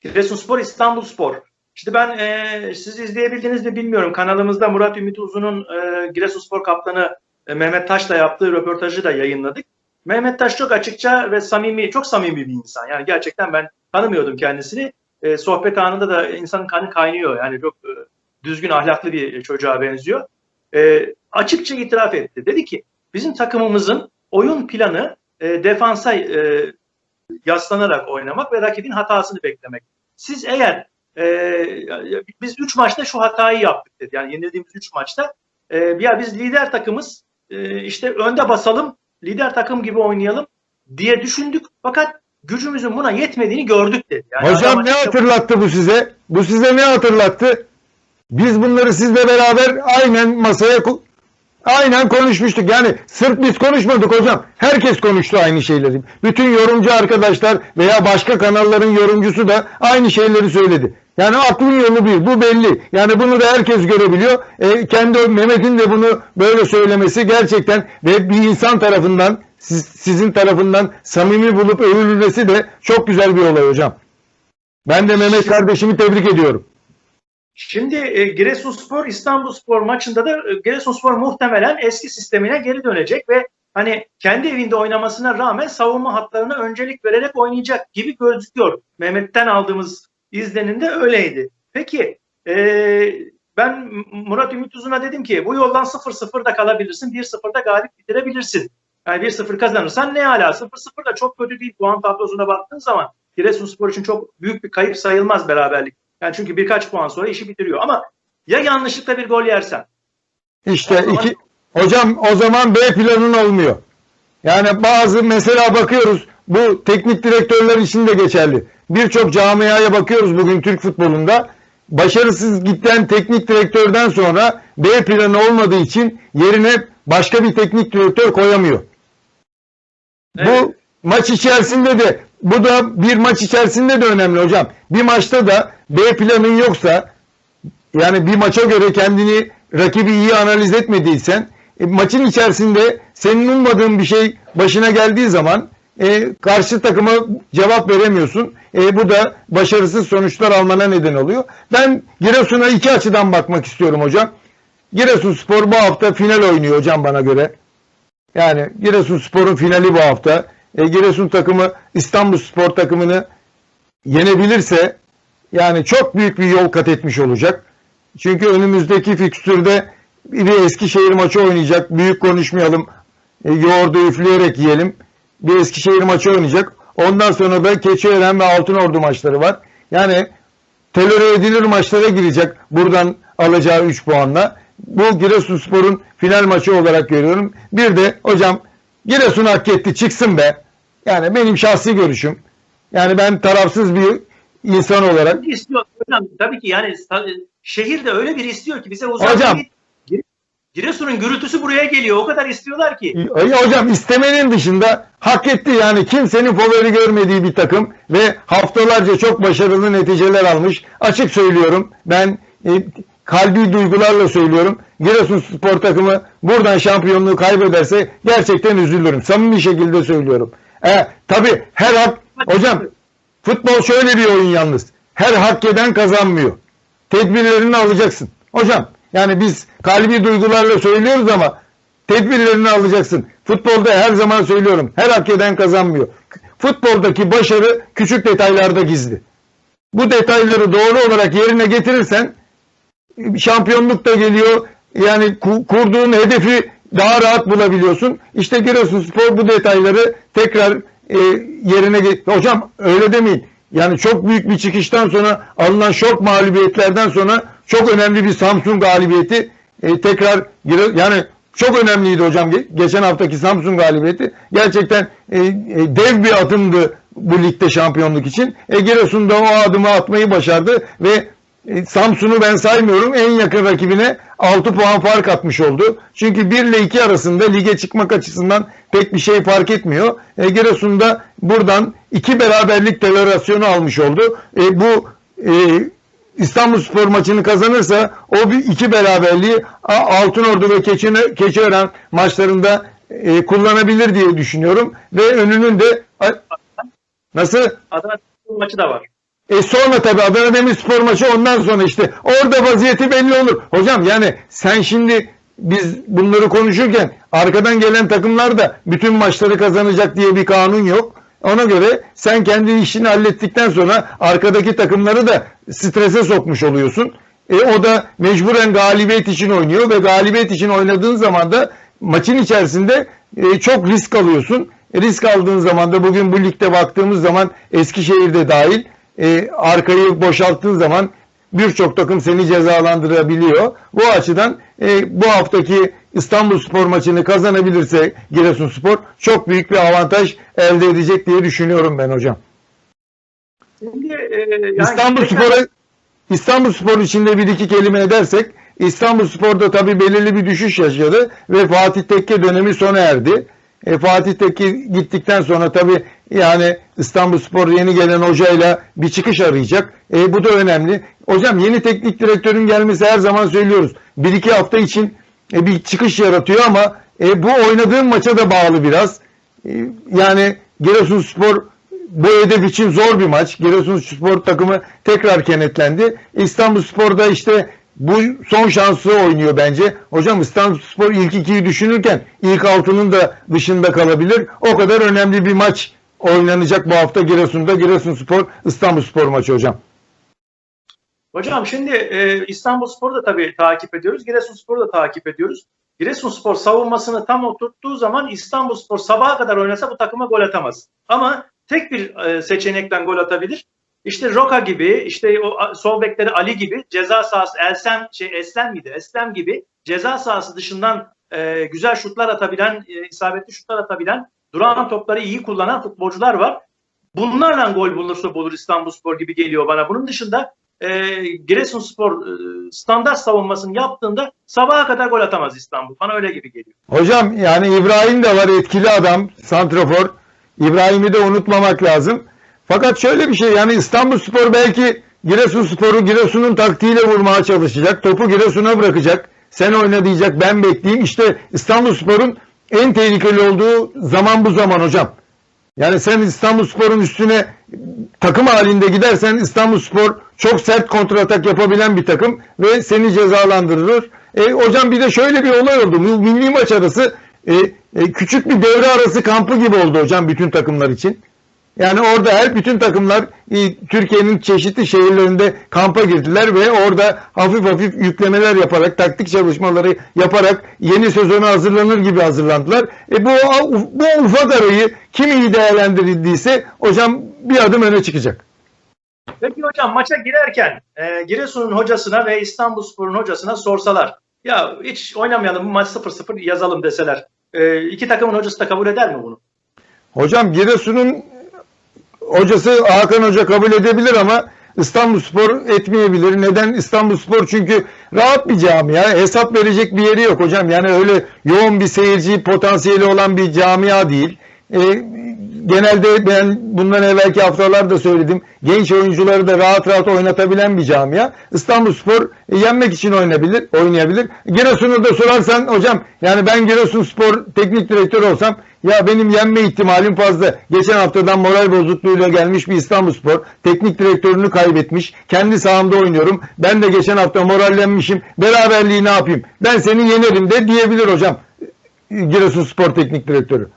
Giresunspor, İstanbulspor. İşte ben e, siz izleyebildiniz mi bilmiyorum. Kanalımızda Murat Ümit Uzun'un e, Giresunspor kaptanı e, Mehmet Taş'la yaptığı röportajı da yayınladık. Mehmet Taş çok açıkça ve samimi, çok samimi bir insan. Yani gerçekten ben tanımıyordum kendisini. E, sohbet anında da insanın kanı kaynıyor. Yani çok e, düzgün, ahlaklı bir çocuğa benziyor. E, açıkça itiraf etti. Dedi ki bizim takımımızın oyun planı e, defansa e, yaslanarak oynamak ve rakibin hatasını beklemek. Siz eğer e, biz 3 maçta şu hatayı yaptık dedi. Yani yenildiğimiz 3 maçta e, ya biz lider takımız e, işte önde basalım, lider takım gibi oynayalım diye düşündük. Fakat gücümüzün buna yetmediğini gördük dedi. Yani Hocam ne hatırlattı bu size? Bu size ne hatırlattı? Biz bunları sizle beraber aynen masaya aynen konuşmuştuk. Yani sırf biz konuşmadık hocam. Herkes konuştu aynı şeyleri. Bütün yorumcu arkadaşlar veya başka kanalların yorumcusu da aynı şeyleri söyledi. Yani aklın yolu bir. Bu belli. Yani bunu da herkes görebiliyor. E, kendi Mehmet'in de bunu böyle söylemesi gerçekten ve bir insan tarafından siz, sizin tarafından samimi bulup övülmesi de çok güzel bir olay hocam. Ben de Mehmet kardeşimi tebrik ediyorum. Şimdi e, Giresunspor İstanbulspor maçında da e, Giresunspor muhtemelen eski sistemine geri dönecek ve hani kendi evinde oynamasına rağmen savunma hatlarına öncelik vererek oynayacak gibi gözüküyor. Mehmet'ten aldığımız izlenim de öyleydi. Peki e, ben Murat Ümit Uzun'a dedim ki bu yoldan 0-0 da kalabilirsin, 1-0 da galip bitirebilirsin. Yani 1-0 kazanırsan ne hala 0-0 da çok kötü değil puan tablosuna baktığın zaman. Giresunspor için çok büyük bir kayıp sayılmaz beraberlik. Yani çünkü birkaç puan sonra işi bitiriyor. Ama ya yanlışlıkla bir gol yersen? İşte O zaman- iki hocam o zaman B planın olmuyor. Yani bazı mesela bakıyoruz bu teknik direktörler için de geçerli. Birçok camiaya bakıyoruz bugün Türk futbolunda. Başarısız giden teknik direktörden sonra B planı olmadığı için yerine başka bir teknik direktör koyamıyor. Evet. Bu maç içerisinde de bu da bir maç içerisinde de önemli hocam. Bir maçta da B planın yoksa yani bir maça göre kendini rakibi iyi analiz etmediysen e, maçın içerisinde senin ummadığın bir şey başına geldiği zaman e, karşı takıma cevap veremiyorsun. E, bu da başarısız sonuçlar almana neden oluyor. Ben Giresun'a iki açıdan bakmak istiyorum hocam. Giresunspor bu hafta final oynuyor hocam bana göre. Yani Giresunspor'un finali bu hafta. E, Giresun takımı İstanbulspor takımını yenebilirse yani çok büyük bir yol kat etmiş olacak. Çünkü önümüzdeki fikstürde bir Eskişehir maçı oynayacak. Büyük konuşmayalım. E, yoğurdu üfleyerek yiyelim. Bir Eskişehir maçı oynayacak. Ondan sonra da Keçiören ve Altınordu maçları var. Yani tolere edilir maçlara girecek buradan alacağı 3 puanla. Bu Giresunspor'un final maçı olarak görüyorum. Bir de hocam Giresun hak etti çıksın be. Yani benim şahsi görüşüm. Yani ben tarafsız bir insan olarak İstiyor. Hocam, tabii ki yani şehir de öyle bir istiyor ki bize uzak Hocam. Giresun'un gürültüsü buraya geliyor. O kadar istiyorlar ki. Ya hocam istemenin dışında hak etti yani kimsenin favori görmediği bir takım ve haftalarca çok başarılı neticeler almış. Açık söylüyorum ben e, kalbi duygularla söylüyorum. Giresunspor takımı buradan şampiyonluğu kaybederse gerçekten üzülürüm. Samimi şekilde söylüyorum. E, tabii her hak hocam futbol şöyle bir oyun yalnız. Her hak eden kazanmıyor. Tedbirlerini alacaksın. Hocam yani biz kalbi duygularla söylüyoruz ama tedbirlerini alacaksın. Futbolda her zaman söylüyorum. Her hak eden kazanmıyor. Futboldaki başarı küçük detaylarda gizli. Bu detayları doğru olarak yerine getirirsen şampiyonluk da geliyor. Yani ku- kurduğun hedefi daha rahat bulabiliyorsun. İşte Giresunspor bu detayları tekrar e, yerine get- Hocam öyle demeyin. Yani çok büyük bir çıkıştan sonra alınan şok mağlubiyetlerden sonra çok önemli bir Samsun galibiyeti e, tekrar yani çok önemliydi hocam ge- geçen haftaki Samsun galibiyeti. Gerçekten e, e, dev bir adımdı bu ligde şampiyonluk için. E, Giresun da o adımı atmayı başardı ve Samsun'u ben saymıyorum. En yakın rakibine 6 puan fark atmış oldu. Çünkü 1 ile 2 arasında lige çıkmak açısından pek bir şey fark etmiyor. E, Giresun da buradan iki beraberlik deklarasyonu almış oldu. E, bu e, İstanbulspor maçını kazanırsa o bir iki beraberliği Altınordu ve Keçine, Keçiören maçlarında e, kullanabilir diye düşünüyorum. Ve önünün de nasıl? Adana maçı da var. E sonra tabii Adana Demirspor maçı ondan sonra işte orada vaziyeti belli olur. Hocam yani sen şimdi biz bunları konuşurken arkadan gelen takımlar da bütün maçları kazanacak diye bir kanun yok. Ona göre sen kendi işini hallettikten sonra arkadaki takımları da strese sokmuş oluyorsun. E, o da mecburen galibiyet için oynuyor ve galibiyet için oynadığın zaman da maçın içerisinde e, çok risk alıyorsun. E, risk aldığın zaman da bugün bu ligde baktığımız zaman Eskişehir'de dahil e, arkayı boşalttığın zaman birçok takım seni cezalandırabiliyor. Bu açıdan e, bu haftaki İstanbulspor maçını kazanabilirse Giresunspor çok büyük bir avantaj elde edecek diye düşünüyorum ben hocam. Şimdi, e, yani İstanbulspor'a İstanbulspor içinde bir iki kelime edersek İstanbulspor'da tabii belirli bir düşüş yaşadı ve Fatih Tekke dönemi sona erdi. E, Fatih Tekke gittikten sonra tabii yani İstanbulspor yeni gelen hocayla bir çıkış arayacak. E, bu da önemli. Hocam yeni teknik direktörün gelmesi her zaman söylüyoruz. Bir iki hafta için e, bir çıkış yaratıyor ama e, bu oynadığın maça da bağlı biraz. E, yani Giresunspor bu hedef için zor bir maç. Giresunspor takımı tekrar kenetlendi. İstanbulspor da işte bu son şansı oynuyor bence. Hocam İstanbulspor ilk ikiyi düşünürken ilk altının da dışında kalabilir. O kadar önemli bir maç oynanacak bu hafta Giresun'da. Giresunspor İstanbulspor maçı hocam. Hocam şimdi e, İstanbulspor'u da tabii takip ediyoruz. Giresunspor'u da takip ediyoruz. Giresunspor savunmasını tam oturttuğu zaman İstanbulspor sabaha kadar oynasa bu takıma gol atamaz. Ama tek bir e, seçenekten gol atabilir. İşte Roka gibi, işte o sol bekleri Ali gibi ceza sahası Elsem şey Eslem miydi? Eslem gibi ceza sahası dışından e, güzel şutlar atabilen, e, isabetli şutlar atabilen, duran topları iyi kullanan futbolcular var. Bunlarla gol bulursa bulur İstanbulspor gibi geliyor bana. Bunun dışında e, Giresunspor e, standart savunmasını yaptığında sabaha kadar gol atamaz İstanbul. Bana öyle gibi geliyor. Hocam yani İbrahim de var etkili adam, santrafor. İbrahim'i de unutmamak lazım. Fakat şöyle bir şey yani İstanbulspor belki Giresunspor'u Giresun'un taktiğiyle vurmaya çalışacak. Topu Giresun'a bırakacak. Sen oyna diyecek ben bekleyeyim. İşte İstanbulspor'un en tehlikeli olduğu zaman bu zaman hocam. Yani sen İstanbulspor'un üstüne takım halinde gidersen İstanbulspor çok sert kontratak yapabilen bir takım ve seni cezalandırır. E, hocam bir de şöyle bir olay oldu. Milli maç arası e, e, küçük bir devre arası kampı gibi oldu hocam bütün takımlar için. Yani orada her bütün takımlar e, Türkiye'nin çeşitli şehirlerinde kampa girdiler ve orada hafif hafif yüklemeler yaparak, taktik çalışmaları yaparak yeni sezona hazırlanır gibi hazırlandılar. E bu, bu ufak arayı kim iyi değerlendirildiyse hocam bir adım öne çıkacak. Peki hocam maça girerken e, Giresun'un hocasına ve İstanbulspor'un hocasına sorsalar ya hiç oynamayalım bu maç 0-0 yazalım deseler e, iki takımın hocası da kabul eder mi bunu? Hocam Giresun'un hocası Hakan Hoca kabul edebilir ama İstanbulspor etmeyebilir. Neden İstanbulspor? Çünkü rahat bir camia. Hesap verecek bir yeri yok hocam. Yani öyle yoğun bir seyirci potansiyeli olan bir camia değil. E, genelde ben bundan evvelki haftalarda söyledim. Genç oyuncuları da rahat rahat oynatabilen bir camia. İstanbulspor e, yenmek için oynayabilir, oynayabilir. Giresun'u da sorarsan hocam yani ben Giresunspor teknik direktör olsam ya benim yenme ihtimalim fazla. Geçen haftadan moral bozukluğuyla gelmiş bir İstanbulspor teknik direktörünü kaybetmiş. Kendi sahamda oynuyorum. Ben de geçen hafta morallenmişim. Beraberliği ne yapayım? Ben seni yenerim de diyebilir hocam. Giresunspor teknik direktörü.